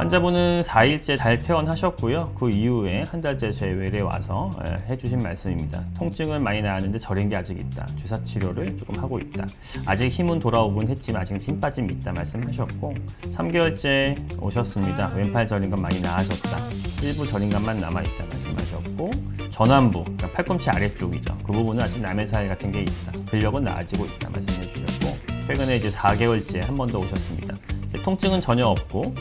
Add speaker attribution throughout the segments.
Speaker 1: 환자분은 4일째 잘 퇴원하셨고요. 그 이후에 한 달째 제 외래 와서 예, 해주신 말씀입니다. 통증은 많이 나았는데 저린 게 아직 있다. 주사 치료를 조금 하고 있다. 아직 힘은 돌아오곤 했지만 아직 힘 빠짐이 있다 말씀하셨고 3개월째 오셨습니다. 왼팔 저린 건 많이 나아졌다. 일부 저린 감만 남아 있다 말씀하셨고 전완부, 그러니까 팔꿈치 아래쪽이죠. 그 부분은 아직 남의 살 같은 게 있다. 근력은 나아지고 있다 말씀해 주셨고 최근에 이제 4개월째 한 번 더 오셨습니다. 통증은 전혀 없고 어,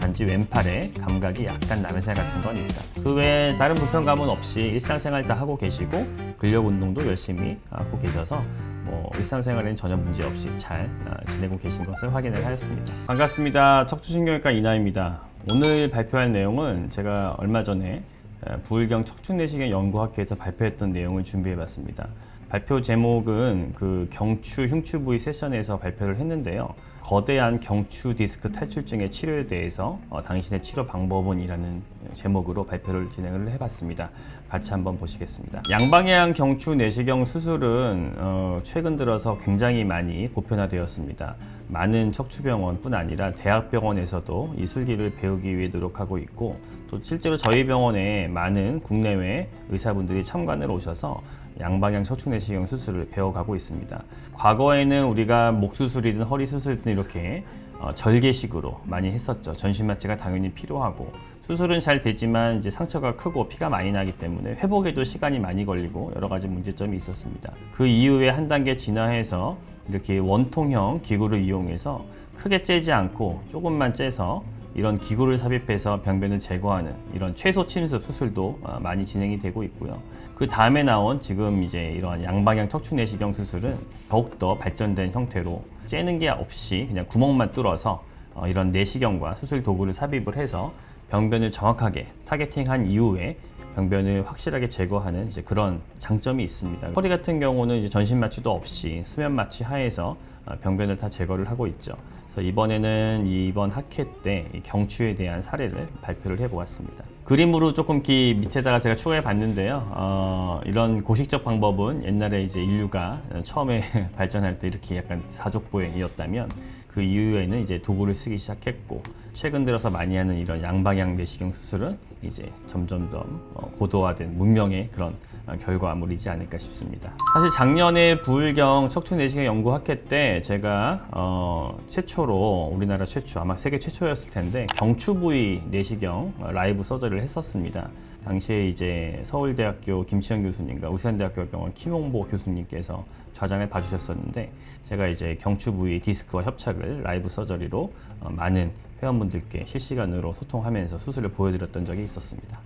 Speaker 1: 단지 왼팔에 감각이 약간 남의 살 같은 건 있다. 그 외에 다른 불편감은 없이 일상생활 다 하고 계시고 근력 운동도 열심히 하고 계셔서 뭐 일상생활에는 전혀 문제 없이 잘 어, 지내고 계신 것을 확인을 하였습니다. 반갑습니다. 척추신경외과 이나입니다. 오늘 발표할 내용은 제가 얼마 전에 에, 부울경 척추내시경 연구학회에서 발표했던 내용을 준비해봤습니다. 발표 제목은 그 경추 흉추 부위 세션에서 발표를 했는데요. 거대한 경추 디스크 탈출증의 치료에 대해서 어, 당신의 치료 방법은이라는 제목으로 발표를 진행을 해봤습니다. 같이 한번 보시겠습니다. 양방향 경추 내시경 수술은 어, 최근 들어서 굉장히 많이 보편화되었습니다. 많은 척추병원뿐 아니라 대학병원에서도 이 술기를 배우기 위해 노력하고 있고 또 실제로 저희 병원에 많은 국내외 의사분들이 참관을 오셔서 양방향 척추내시경 수술을 배워가고 있습니다. 과거에는 우리가 목 수술이든 허리 수술이든 이렇게 어, 절개식으로 많이 했었죠. 전신 마취가 당연히 필요하고 수술은 잘 되지만 이제 상처가 크고 피가 많이 나기 때문에 회복에도 시간이 많이 걸리고 여러 가지 문제점이 있었습니다. 그 이후에 한 단계 진화해서 이렇게 원통형 기구를 이용해서 크게 째지 않고 조금만 째서 이런 기구를 삽입해서 병변을 제거하는 이런 최소 침습 수술도 어, 많이 진행이 되고 있고요. 그 다음에 나온 지금 이제 이러한 양방향 척추 내시경 수술은 더욱더 발전된 형태로 째는 게 없이 그냥 구멍만 뚫어서 어, 이런 내시경과 수술 도구를 삽입을 해서 병변을 정확하게 타겟팅한 이후에 병변을 확실하게 제거하는 이제 그런 장점이 있습니다. 허리 같은 경우는 이제 전신 마취도 없이 수면 마취 하에서 어, 병변을 다 제거를 하고 있죠. 그래서 이번에는 이번 학회 때이 경추에 대한 사례를 발표를 해보았습니다. 그림으로 조금 기 밑에다가 제가 추가해 봤는데요. 어, 이런 고식적 방법은 옛날에 이제 인류가 처음에 발전할 때 이렇게 약간 사족보행이었다면 그 이후에는 이제 도구를 쓰기 시작했고 최근 들어서 많이 하는 이런 양방향 내시경 수술은 이제 점점 더 어, 고도화된 문명의 그런 어, 결과물이지 않을까 싶습니다. 사실 작년에 부울경 척추 내시경 연구학회 때 제가 어, 최초로 우리나라 최초 아마 세계 최초였을 텐데 경추 부위 내시경 어, 라이브 서저리를 했었습니다. 당시에 이제 서울대학교 김치현 교수님과 울산대학교 병원 김홍보 교수님께서 좌장을 봐주셨었는데 제가 이제 경추 부위 디스크와 협착을 라이브 서저리로 어, 많은 회원분들께 실시간으로 소통하면서 수술을 보여드렸던 적이 있었습니다.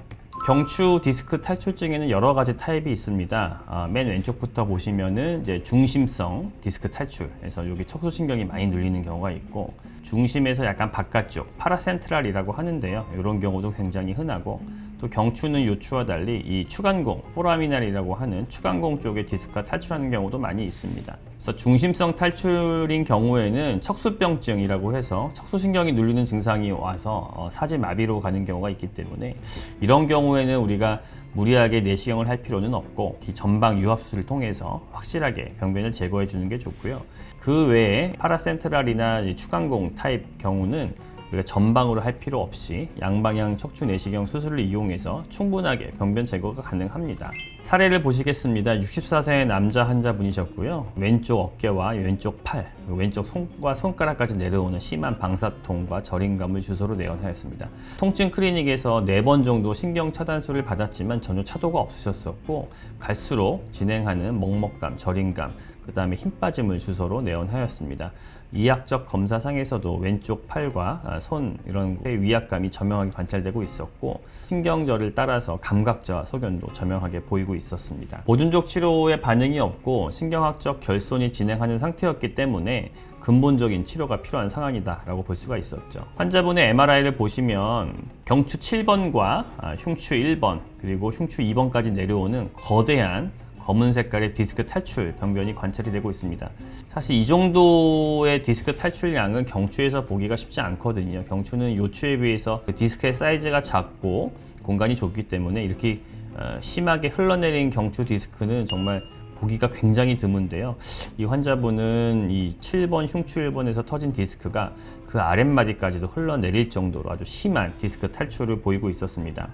Speaker 1: 경추 디스크 탈출증에는 여러 가지 타입이 있습니다. 아, 맨 왼쪽부터 보시면은 이제 중심성 디스크 탈출에서 여기 척수신경이 많이 눌리는 경우가 있고 중심에서 약간 바깥쪽 파라센트랄이라고 하는데요. 이런 경우도 굉장히 흔하고 또 경추는 요추와 달리 이 추간공 포라미날이라고 하는 추간공 쪽에 디스크가 탈출하는 경우도 많이 있습니다. 그래서 중심성 탈출인 경우에는 척수병증이라고 해서 척수신경이 눌리는 증상이 와서 어, 사지마비로 가는 경우가 있기 때문에 이런 경우에는 우리가 무리하게 내시경을 할 필요는 없고 이 전방 유압수를 통해서 확실하게 병변을 제거해 주는 게 좋고요. 그 외에 파라센트랄이나 이 추간공 타입 경우는 우리가 전방으로 할 필요 없이 양방향 척추 내시경 수술을 이용해서 충분하게 병변 제거가 가능합니다. 사례를 보시겠습니다. 64세 남자 환자분이셨고요. 왼쪽 어깨와 왼쪽 팔, 왼쪽 손과 손가락까지 내려오는 심한 방사통과 저림감을 주소로 내원하였습니다. 통증 클리닉에서 네번 정도 신경 차단술을 받았지만 전혀 차도가 없으셨었고 갈수록 진행하는 먹먹감, 저림감, 그 다음에 힘 빠짐을 주소로 내원하였습니다. 이학적 검사상에서도 왼쪽 팔과 아, 손 이런 위압감이 저명하게 관찰되고 있었고 신경절을 따라서 감각저하 소견도 저명하게 보이고 있었습니다. 보존적 치료에 반응이 없고 신경학적 결손이 진행하는 상태였기 때문에 근본적인 치료가 필요한 상황이다라고 볼 수가 있었죠. 환자분의 MRI를 보시면 경추 7번과 아, 흉추 1번 그리고 흉추 2번까지 내려오는 거대한 검은 색깔의 디스크 탈출 병변이 관찰이 되고 있습니다. 사실 이 정도의 디스크 탈출량은 경추에서 보기가 쉽지 않거든요. 경추는 요추에 비해서 그 디스크의 사이즈가 작고 공간이 좁기 때문에 이렇게 어, 심하게 흘러내린 경추 디스크는 정말 보기가 굉장히 드문데요. 이 환자분은 이 7번 흉추 1번에서 터진 디스크가 그 아랫마디까지도 흘러내릴 정도로 아주 심한 디스크 탈출을 보이고 있었습니다.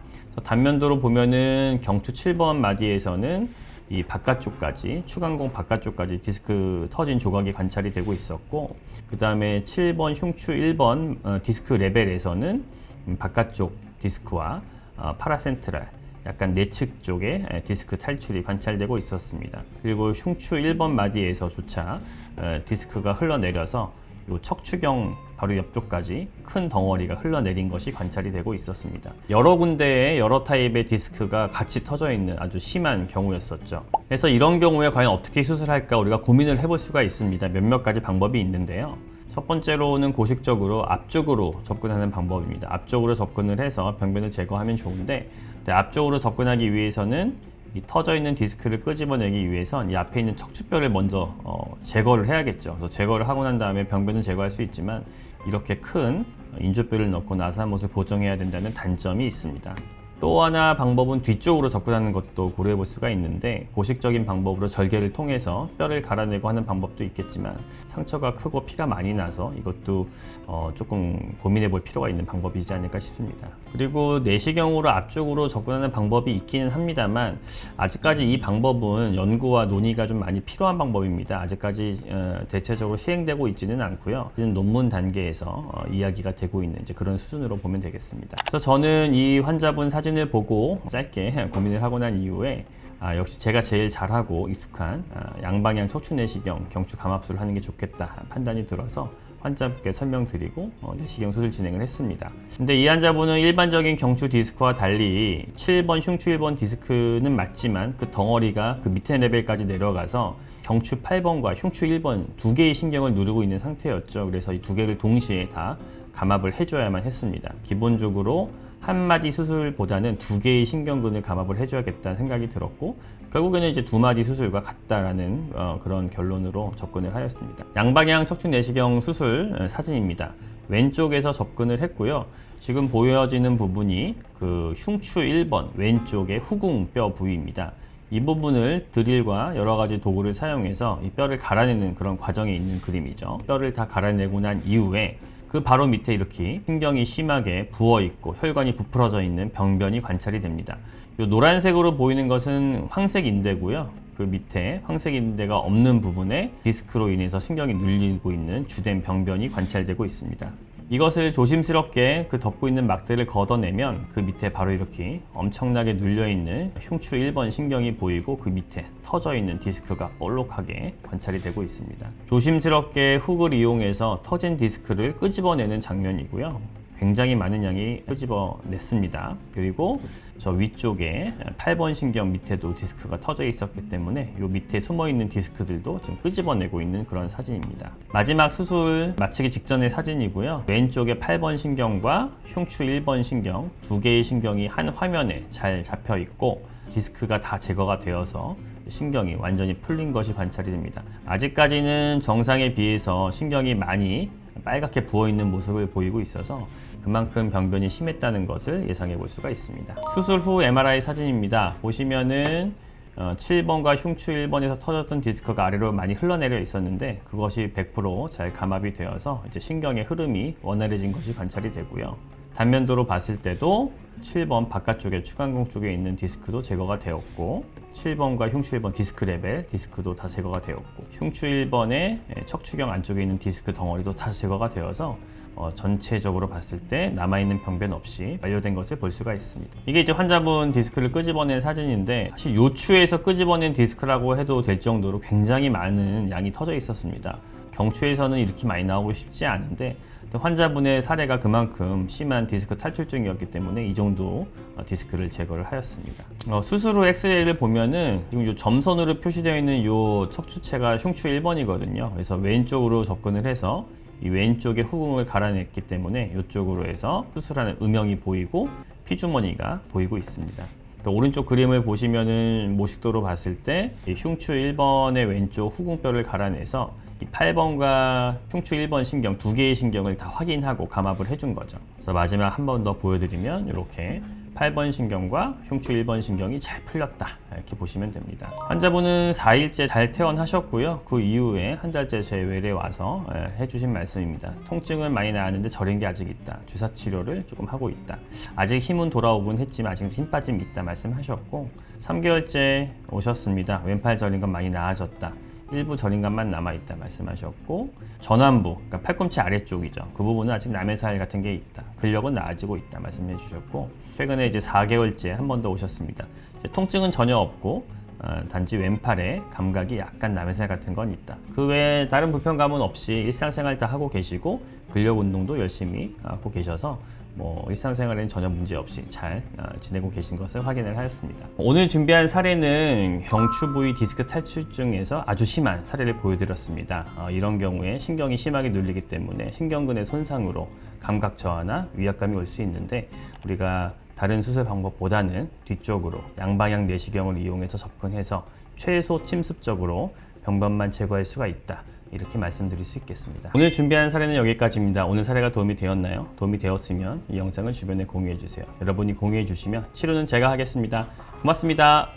Speaker 1: 단면도로 보면은 경추 7번 마디에서는 이 바깥쪽까지 추간공 바깥쪽까지 디스크 터진 조각이 관찰이 되고 있었고 그 다음에 7번 흉추 1번 어, 디스크 레벨에서는 음, 바깥쪽 디스크와 어, 파라센트랄 약간 내측 쪽에 에, 디스크 탈출이 관찰되고 있었습니다. 그리고 흉추 1번 마디에서조차 에, 디스크가 흘러내려서 요 척추경 바로 옆쪽까지 큰 덩어리가 흘러내린 것이 관찰이 되고 있었습니다. 여러 군데에 여러 타입의 디스크가 같이 터져 있는 아주 심한 경우였었죠. 그래서 이런 경우에 과연 어떻게 수술할까 우리가 고민을 해볼 수가 있습니다. 몇몇 가지 방법이 있는데요. 첫 번째로는 고식적으로 앞쪽으로 접근하는 방법입니다. 앞쪽으로 접근을 해서 병변을 제거하면 좋은데 네, 앞쪽으로 접근하기 위해서는 이 터져 있는 디스크를 끄집어내기 위해선 이 앞에 있는 척추뼈를 먼저 어, 제거를 해야겠죠. 그래서 제거를 하고 난 다음에 병변은 제거할 수 있지만 이렇게 큰 인조뼈를 넣고 나서 한 못을 보정해야 된다는 단점이 있습니다. 또 하나 방법은 뒤쪽으로 접근하는 것도 고려해 볼 수가 있는데 고식적인 방법으로 절개를 통해서 뼈를 갈아내고 하는 방법도 있겠지만 상처가 크고 피가 많이 나서 이것도 어 조금 고민해 볼 필요가 있는 방법이지 않을까 싶습니다. 그리고 내시경으로 앞쪽으로 접근하는 방법이 있기는 합니다만 아직까지 이 방법은 연구와 논의가 좀 많이 필요한 방법입니다. 아직까지 어 대체적으로 시행되고 있지는 않고요. 지금 논문 단계에서 어 이야기가 되고 있는 이제 그런 수준으로 보면 되겠습니다. 그래서 저는 이 환자분 사진 을 보고 짧게 고민을 하고 난 이후에 아, 역시 제가 제일 잘하고 익숙한 아, 양방향 척추 내시경 경추 감압술을 하는 게 좋겠다 판단이 들어서 환자분께 설명드리고 어, 내시경 수술 진행을 했습니다. 근데 이 환자분은 일반적인 경추 디스크와 달리 7번 흉추 1번 디스크는 맞지만 그 덩어리가 그 밑에 레벨까지 내려가서 경추 8번과 흉추 1번 두 개의 신경을 누르고 있는 상태였죠. 그래서 이 두 개를 동시에 다 감압을 해줘야만 했습니다. 기본적으로 한 마디 수술보다는 두 개의 신경근을 감압을 해줘야겠다는 생각이 들었고 결국에는 이제 두 마디 수술과 같다라는 어, 그런 결론으로 접근을 하였습니다. 양방향 척추 내시경 수술 어, 사진입니다. 왼쪽에서 접근을 했고요. 지금 보여지는 부분이 그 흉추 1번 왼쪽의 후궁뼈 부위입니다. 이 부분을 드릴과 여러 가지 도구를 사용해서 이 뼈를 갈아내는 그런 과정에 있는 그림이죠. 뼈를 다 갈아내고 난 이후에 그 바로 밑에 이렇게 신경이 심하게 부어 있고 혈관이 부풀어져 있는 병변이 관찰이 됩니다. 이 노란색으로 보이는 것은 황색 인대고요. 그 밑에 황색 인대가 없는 부분에 디스크로 인해서 신경이 눌리고 있는 주된 병변이 관찰되고 있습니다. 이것을 조심스럽게 그 덮고 있는 막대를 걷어내면 그 밑에 바로 이렇게 엄청나게 눌려있는 흉추 1번 신경이 보이고 그 밑에 터져 있는 디스크가 볼록하게 관찰이 되고 있습니다. 조심스럽게 훅을 이용해서 터진 디스크를 끄집어내는 장면이고요. 굉장히 많은 양이 끄집어 냈습니다. 그리고 저 위쪽에 8번 신경 밑에도 디스크가 터져 있었기 때문에 이 밑에 숨어 있는 디스크들도 지금 끄집어내고 있는 그런 사진입니다. 마지막 수술 마치기 직전의 사진이고요. 왼쪽에 8번 신경과 흉추 1번 신경 두 개의 신경이 한 화면에 잘 잡혀 있고 디스크가 다 제거가 되어서 신경이 완전히 풀린 것이 관찰이 됩니다. 아직까지는 정상에 비해서 신경이 많이 빨갛게 부어 있는 모습을 보이고 있어서 그만큼 병변이 심했다는 것을 예상해 볼 수가 있습니다. 수술 후 MRI 사진입니다. 보시면은 어, 7번과 흉추 1번에서 터졌던 디스크가 아래로 많이 흘러내려 있었는데 그것이 100%잘 감압이 되어서 이제 신경의 흐름이 원활해진 것이 관찰이 되고요. 단면도로 봤을 때도 7번 바깥쪽에 추간공 쪽에 있는 디스크도 제거가 되었고 7번과 흉추 1번 디스크 레벨 디스크도 다 제거가 되었고 흉추 1번의 척추경 안쪽에 있는 디스크 덩어리도 다 제거가 되어서 어, 전체적으로 봤을 때 남아있는 병변 없이 완료된 것을 볼 수가 있습니다. 이게 이제 환자분 디스크를 끄집어낸 사진인데 사실 요추에서 끄집어낸 디스크라고 해도 될 정도로 굉장히 많은 양이 터져 있었습니다. 경추에서는 이렇게 많이 나오고 싶지 않은데 환자분의 사례가 그만큼 심한 디스크 탈출증이었기 때문에 이 정도 어, 디스크를 제거를 하였습니다. 어, 수술 후 엑스레이를 보면은 지금 이 점선으로 표시되어 있는 이 척추체가 흉추 1번이거든요. 그래서 왼쪽으로 접근을 해서 이 왼쪽에 후궁을 갈아냈기 때문에 이쪽으로 해서 수술하는 음영이 보이고 피주머니가 보이고 있습니다. 또 오른쪽 그림을 보시면은 모식도로 봤을 때 흉추 1번의 왼쪽 후궁뼈를 갈아내서 이 8번과 흉추 1번 신경 두 개의 신경을 다 확인하고 감압을 해준 거죠. 그래서 마지막 한 번 더 보여드리면 이렇게 8번 신경과 흉추 1번 신경이 잘 풀렸다 이렇게 보시면 됩니다. 환자분은 4일째 잘 퇴원하셨고요. 그 이후에 한 달째 제 외래 와서 예, 해주신 말씀입니다. 통증은 많이 나았는데 저린 게 아직 있다. 주사 치료를 조금 하고 있다. 아직 힘은 돌아오곤 했지만 아직 힘 빠짐이 있다 말씀하셨고 3개월째 오셨습니다. 왼팔 저린 건 많이 나아졌다. 일부 저린감만 남아있다 말씀하셨고 전완부, 그러니까 팔꿈치 아래쪽이죠. 그 부분은 아직 남해살 같은 게 있다. 근력은 나아지고 있다 말씀해 주셨고 최근에 이제 4개월째 한 번 더 오셨습니다. 통증은 전혀 없고 어, 단지 왼팔에 감각이 약간 남해살 같은 건 있다. 그 외에 다른 불편감은 없이 일상생활 다 하고 계시고 근력 운동도 열심히 하고 계셔서 뭐 일상생활에는 전혀 문제 없이 잘 어, 지내고 계신 것을 확인을 하였습니다. 오늘 준비한 사례는 경추 부위 디스크 탈출증에서 아주 심한 사례를 보여드렸습니다. 어, 이런 경우에 신경이 심하게 눌리기 때문에 신경근의 손상으로 감각 저하나 위압감이 올 수 있는데 우리가 다른 수술 방법보다는 뒤쪽으로 양방향 내시경을 이용해서 접근해서 최소 침습적으로 병변만 제거할 수가 있다. 이렇게 말씀드릴 수 있겠습니다. 오늘 준비한 사례는 여기까지입니다. 오늘 사례가 도움이 되었나요? 도움이 되었으면 이 영상을 주변에 공유해 주세요. 여러분이 공유해 주시면 치료는 제가 하겠습니다. 고맙습니다.